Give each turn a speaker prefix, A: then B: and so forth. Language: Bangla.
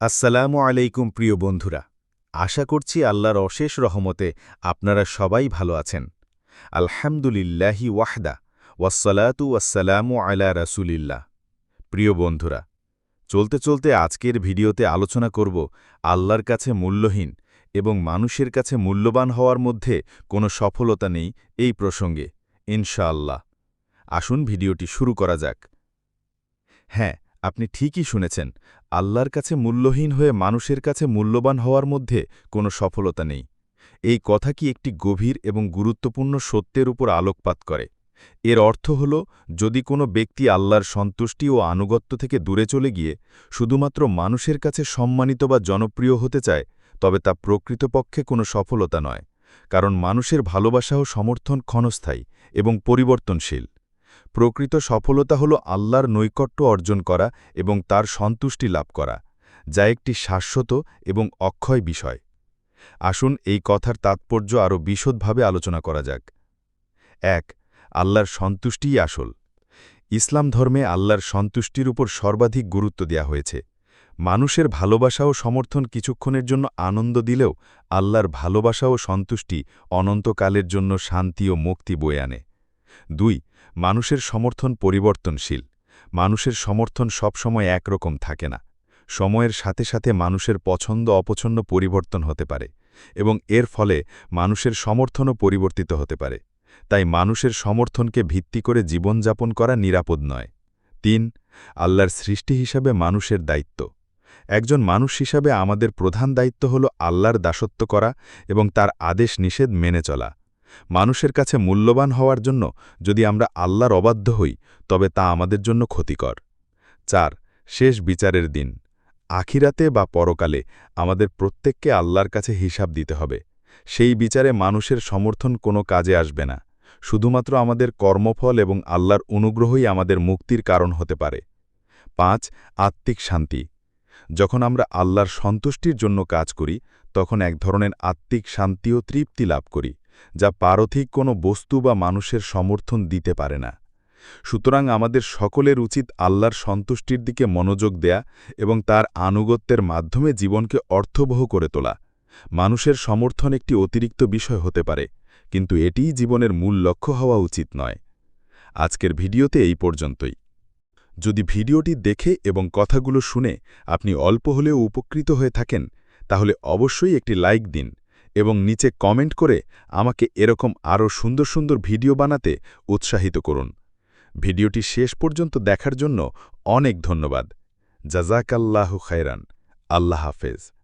A: আসসালামু আলাইকুম প্রিয় বন্ধুরা, আশা করছি আল্লাহর অশেষ রহমতে আপনারা সবাই ভালো আছেন। আলহামদুলিল্লাহি ওয়াহদা ওয়াসালাতু ওয়াসালামু আলা রাসুলিল্লাহ। প্রিয় বন্ধুরা, চলতে চলতে আজকের ভিডিওতে আলোচনা করব আল্লাহর কাছে মূল্যহীন এবং মানুষের কাছে মূল্যবান হওয়ার মধ্যে কোনো সফলতা নেই এই প্রসঙ্গে, ইনশাআল্লাহ। আসুন ভিডিওটি শুরু করা যাক। হ্যাঁ আপনি ঠিকই শুনেছেন, আল্লাহর কাছে মূল্যহীন হয়ে মানুষের কাছে মূল্যবান হওয়ার মধ্যে কোনো সফলতা নেই। এই কথা কি একটি গভীর এবং গুরুত্বপূর্ণ সত্যের উপর আলোকপাত করে? এর অর্থ হল, যদি কোনো ব্যক্তি আল্লাহর সন্তুষ্টি ও আনুগত্য থেকে দূরে চলে গিয়ে শুধুমাত্র মানুষের কাছে সম্মানিত বা জনপ্রিয় হতে চায়, তবে তা প্রকৃতপক্ষে কোনো সফলতা নয়, কারণ মানুষের ভালোবাসা ও সমর্থন ক্ষণস্থায়ী এবং পরিবর্তনশীল। প্রকৃত সফলতা হল আল্লাহর নৈকট্য অর্জন করা এবং তার সন্তুষ্টি লাভ করা, যা একটি শাশ্বত এবং অক্ষয় বিষয়। আসুন এই কথার তাৎপর্য আরও বিশদভাবে আলোচনা করা যাক। এক, আল্লাহর সন্তুষ্টিই আসল। ইসলাম ধর্মে আল্লাহর সন্তুষ্টির উপর সর্বাধিক গুরুত্ব দেওয়া হয়েছে। মানুষের ভালোবাসা ও সমর্থন কিছুক্ষণের জন্য আনন্দ দিলেও আল্লাহর ভালোবাসা ও সন্তুষ্টি অনন্তকালের জন্য শান্তি ও মুক্তি বয়ে আনে। দুই, মানুষের সমর্থন পরিবর্তনশীল। মানুষের সমর্থন সবসময় একরকম থাকে না। সময়ের সাথে সাথে মানুষের পছন্দ অপছন্দ পরিবর্তন হতে পারে এবং এর ফলে মানুষের সমর্থনও পরিবর্তিত হতে পারে। তাই মানুষের সমর্থনকে ভিত্তি করে জীবনযাপন করা নিরাপদ নয়। তিন, আল্লাহর সৃষ্টি হিসাবে মানুষের দায়িত্ব। একজন মানুষ হিসাবে আমাদের প্রধান দায়িত্ব হল আল্লাহর দাসত্ব করা এবং তার আদেশ নিষেধ মেনে চলা। মানুষের কাছে মূল্যবান হওয়ার জন্য যদি আমরা আল্লাহর অবাধ্য হই, তবে তা আমাদের জন্য ক্ষতিকর। চার, শেষ বিচারের দিন। আখিরাতে বা পরকালে আমাদের প্রত্যেককে আল্লাহর কাছে হিসাব দিতে হবে। সেই বিচারে মানুষের সমর্থন কোনো কাজে আসবে না। শুধুমাত্র আমাদের কর্মফল এবং আল্লাহর অনুগ্রহই আমাদের মুক্তির কারণ হতে পারে। পাঁচ, আত্মিক শান্তি। যখন আমরা আল্লাহর সন্তুষ্টির জন্য কাজ করি, তখন এক ধরনের আত্মিক শান্তি ও তৃপ্তি লাভ করি। যা পারথিক কোনো বস্তু বা মানুষের সমর্থন দিতে পারে না। সুতরাং আমাদের সকলের উচিত আল্লাহর সন্তুষ্টির দিকে মনোযোগ দেয়া এবং তার আনুগত্যের মাধ্যমে জীবনকে অর্থবহ করে তোলা। মানুষের সমর্থন একটি অতিরিক্ত বিষয় হতে পারে, কিন্তু এটিই জীবনের মূল লক্ষ্য হওয়া উচিত নয়। আজকের ভিডিওতে এই পর্যন্তই। যদি ভিডিওটি দেখে এবং কথাগুলো শুনে আপনি অল্প হলেও উপকৃত হয়ে থাকেন, তাহলে অবশ্যই একটি লাইক দিন। এবং নিচে কমেন্ট করে আমাকে এরকম আরও সুন্দর সুন্দর ভিডিও বানাতে উৎসাহিত করুন। ভিডিওটি শেষ পর্যন্ত দেখার জন্য অনেক ধন্যবাদ। জাজাকাল্লাহু খায়রান। আল্লাহ হাফেজ।